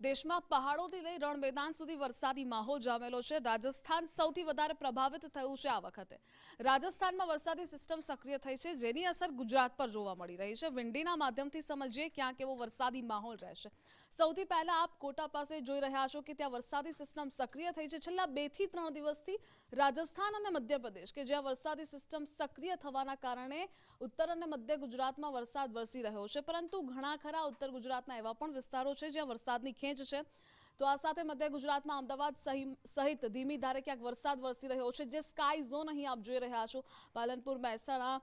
દેશમાં પહાડોથી લઈ રણ મેદાન સુધી વરસાદી માહોલ જામેલો છે. રાજસ્થાન સૌથી વધારે પ્રભાવિત થયું છે આ વખતે. રાજસ્થાનમાં વરસાદી સિસ્ટમ સક્રિય થઈ છે, જેની અસર ગુજરાત પર જોવા મળી રહી છે. વિંડીના માધ્યમથી સમજીએ ક્યાં કેવો વરસાદી માહોલ રહેશે. સૌથી પહેલા આપ કોટા પાસે જોઈ રહ્યા છો કે ત્યાં વરસાદી સિસ્ટમ સક્રિય થઈ છે. છેલ્લા બેથી ત્રણ દિવસથી રાજસ્થાન અને મધ્યપ્રદેશ કે જ્યાં વરસાદી સિસ્ટમ સક્રિય થવાના કારણે ઉત્તર અને મધ્ય ગુજરાતમાં વરસાદ વરસી રહ્યો છે. પરંતુ ઘણા ખરા ઉત્તર ગુજરાતના એવા પણ વિસ્તારો છે જ્યાં વરસાદની ખેંચ છે. તો આ સાથે મધ્ય ગુજરાતમાં અમદાવાદ સહી- સહિત ધીમી ધારે ક્યાંક વરસાદ વરસી રહ્યો છે, જે સ્કાય ઝોન અહીં આપ જોઈ રહ્યા છો. પાલનપુર, મહેસાણા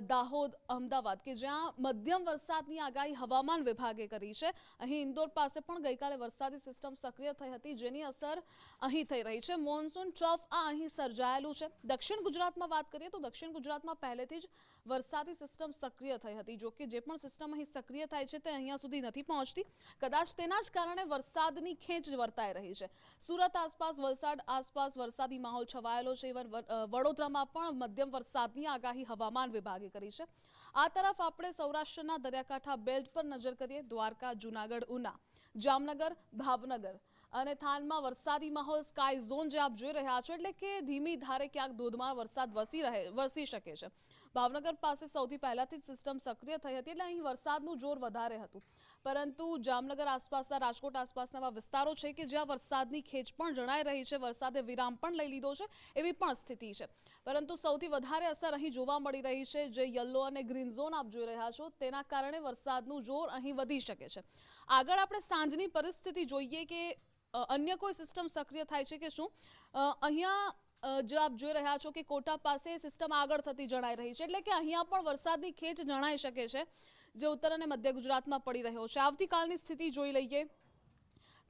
દાહોદ, અમદાવાદ કે જ્યાં મધ્યમ વરસાદની આગાહી હવામાન વિભાગે કરી છે. અહીં ઇન્દોર પાસે પણ ગઈકાલે વરસાદી સિસ્ટમ સક્રિય થઈ હતી, જેની અસર અહીં થઈ રહી છે. મોન્સૂન ટ્રફ આ અહીં સર્જાયેલું છે. દક્ષિણ ગુજરાતમાં વાત કરીએ તો દક્ષિણ ગુજરાતમાં પહેલેથી જ વરસાદી સિસ્ટમ સક્રિય થઈ હતી. જો કે જે પણ સિસ્ટમ અહીં સક્રિય થાય છે તે અહીંયા સુધી નથી પહોંચતી. કદાચ તેના જ કારણે વરસાદની ખેંચ વર્તાઈ રહી છે. સુરત આસપાસ વલસાડ આસપાસ વરસાદી માહોલ છવાયેલો છે. ઇવન વડોદરામાં પણ મધ્યમ વરસાદની આગાહી હવામાન વિભાગે કરી છે. આ તરફ આપણે સૌરાષ્ટ્રના દરિયાકાંઠા બેલ્ટ પર નજર કરીએ. દ્વારકા, જુનાગઢ, ઉના, જામનગર, ભાવનગર અને થાનમાં વરસાદી માહોલ સ્કાય ઝોન જે આપ જોઈ રહ્યા છો, એટલે કે ધીમી ધારે ક્યાંક ધોધમાર વરસાદ વસી રહે, વરસી શકે છે. ભાવનગર પાસે સૌથી પહેલાથી જ સિસ્ટમ સક્રિય થઈ હતી એટલે અહીં વરસાદનું જોર વધારે હતું. પરંતુ જામનગર આસપાસના, રાજકોટ આસપાસના એવા વિસ્તારો છે કે જ્યાં વરસાદની ખેંચ પણ જણાઈ રહી છે, વરસાદે વિરામ પણ લઈ લીધો છે, એવી પણ સ્થિતિ છે. પરંતુ સૌથી વધારે અસર અહીં જોવા મળી રહી છે, જે યલો અને ગ્રીન ઝોન આપ જોઈ રહ્યા છો, તેના કારણે વરસાદનું જોર અહીં વધી શકે છે. આગળ આપણે સાંજની પરિસ્થિતિ જોઈએ કે અન્ય કોઈ સિસ્ટમ સક્રિય થાય છે કે શું? અહીંયા જો આપ જોઈ રહ્યા છો કે કોટા પાસે સિસ્ટમ આગળ થતી જણાઈ રહી છે, એટલે કે અહીંયા પણ વરસાદની ખેંચ જણાઈ શકે છે, જે ઉત્તર અને મધ્ય ગુજરાતમાં પડી રહ્યો છે. આવતીકાલની સ્થિતિ જોઈ લઈએ.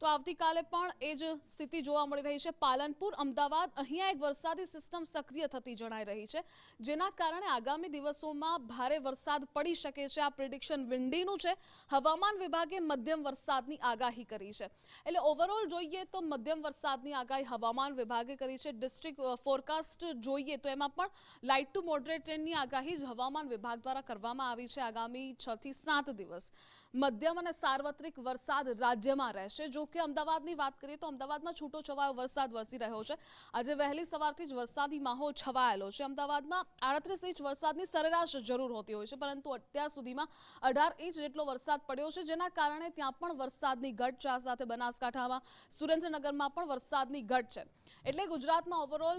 તો આવતીકાલે પણ એ જ સ્થિતિ જોવા મળી રહી છે. પાલનપુર, અમદાવાદ, અહીંયા એક વરસાદી સિસ્ટમ સક્રિય થતી જણાઈ રહી છે. જેના કારણે આગામી દિવસોમાં ભારે વરસાદ પડી શકે છે. આ પ્રિડિક્શન વિન્ડીનું છે. હવામાન વિભાગે મધ્યમ વરસાદની આગાહી કરી છે. એટલે ઓવરઓલ જોઈએ તો મધ્યમ વરસાદની આગાહી હવામાન વિભાગે કરી છે. ડિસ્ટ્રિક્ટ ફોરકાસ્ટ જોઈએ તો એમાં પણ લાઇટ ટુ મોડરેટ ટ્રેનની આગાહી જ હવામાન વિભાગ દ્વારા કરવામાં આવી છે આગામી છ થી સાત દિવસ. મધ્યમ અને સાર્વત્રિક વરસાદ રાજ્યમાં રહેશે. જો કે અમદાવાદની વાત કરીએ તો અમદાવાદમાં છૂટો છવાયો વરસાદ વરસી રહ્યો છે. આજે વહેલી સવારથી જ વરસાદી માહોલ છવાયેલો છે. અમદાવાદમાં આડત્રીસ ઇંચ વરસાદની સરેરાશ જરૂર હોતી હોય છે, પરંતુ અત્યાર સુધીમાં અઢાર ઇંચ જેટલો વરસાદ પડ્યો છે, જેના કારણે ત્યાં પણ વરસાદની ઘટ છે. સાથે બનાસકાંઠામાં સુરેન્દ્રનગરમાં પણ વરસાદની ઘટ છે. એટલે ગુજરાતમાં ઓવરઓલ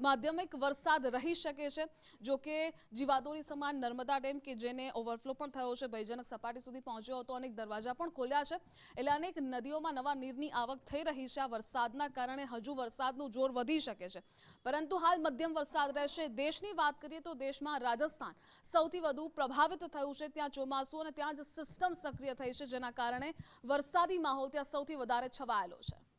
માધ્યમિક વરસાદ રહી શકે છે, જો કે જીવાદોરી સમાન નર્મદા ડેમ કે જેને ઓવરફ્લો પણ થયો છે, ભયજનક સપાટી સુધી પહોંચ્યો હતો, અનેક દરવાજા પણ ખોલ્યા છે. એટલે અનેક નદીઓમાં નવા નીરની આવક થઈ રહી છે. આ વરસાદના કારણે હજુ વરસાદનું જોર વધી શકે છે. પરંતુ હાલ મધ્યમ વરસાદ રહેશે. દેશની વાત કરીએ તો દેશમાં રાજસ્થાન સૌથી વધુ પ્રભાવિત થયું છે. ત્યાં ચોમાસું અને ત્યાં જ સિસ્ટમ સક્રિય થઈ છે, જેના કારણે વરસાદી માહોલ ત્યાં સૌથી વધારે છવાયેલો છે.